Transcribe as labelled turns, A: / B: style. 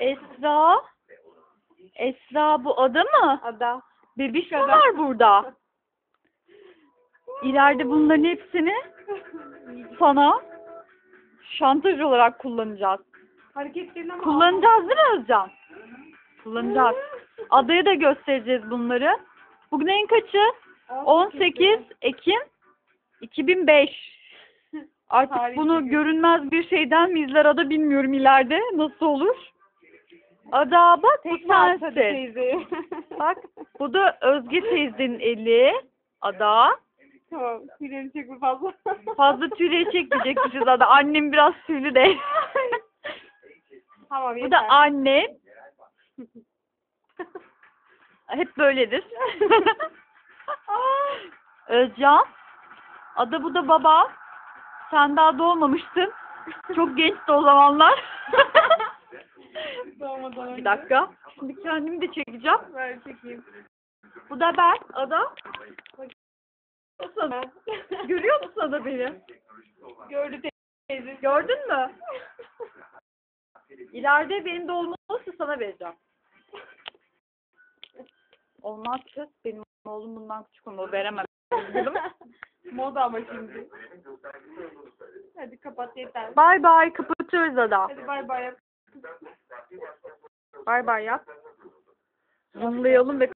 A: Esra. Esra bu ada mı?
B: Ada.
A: Bebiş mi var burada? İleride bunların hepsini sana şantaj olarak kullanacağız.
B: Hareketlerini ama
A: Kullanacağız değil mi Özcan? Kullanacağız. Adaya da göstereceğiz bunları. Bugün ayın kaçı? 18 Ekim 2005. Artık
B: Tarih
A: bunu görünmez bir şeyden mi izler ada bilmiyorum ileride. Nasıl olur? Ada bak bu
B: Tekme at hadi
A: sensin.
B: teyze.
A: Bak bu da Özge teyzenin eli. Ada.
B: tamam. Tüyleri çekme fazla.
A: Fazla tüyleri çekmeyecekmişiz ada. Annem biraz tüylü de.
B: tamam
A: bu
B: yeter.
A: da annem. Hep böyledir. Özcan. Ada bu da baba. Sen daha doğmamıştın. Çok gençti o zamanlar.
B: Doğmadan önce.
A: Bir dakika. Şimdi kendimi de çekeceğim.
B: Ver çekeyim.
A: Bu da ben. Ada. Nasıl? Görüyor musun Ada beni?
B: Gördü teyze.
A: Gördün mü? İleride benim de olmazsa sana vereceğim. Olmaz kız. Benim oğlum bundan küçük onu veremem.
B: Moda ama şimdi. Hadi kapat yeter.
A: Bay bay. Kapatıyoruz Ada.
B: Hadi bay bay yap.
A: Bay bay yap. Zoomlayalım ve